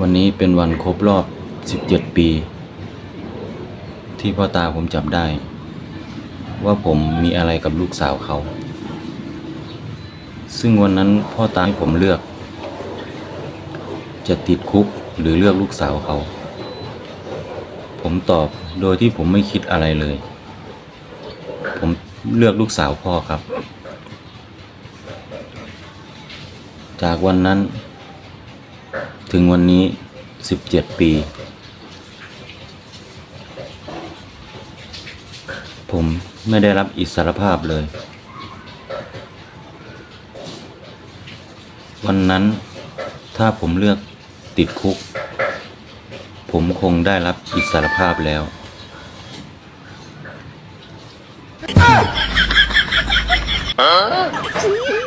วันนี้เป็นวันครบรอบ 17 ปี ที่พ่อตาผมจับได้ ว่าผมมีอะไรกับลูกสาวเขา ซึ่งวันนั้นพ่อตาให้ผมเลือก จะติดคุกหรือเลือกลูกสาวเขา ผมตอบโดยที่ผมไม่คิดอะไรเลย ผมเลือกลูกสาวพ่อครับ จากวันนั้น ถึงวันนี้17ปี ผมไม่ได้รับอิสรภาพเลย วันนั้นถ้าผมเลือกติดคุก ผมคงได้รับอิสรภาพแล้ว Huh?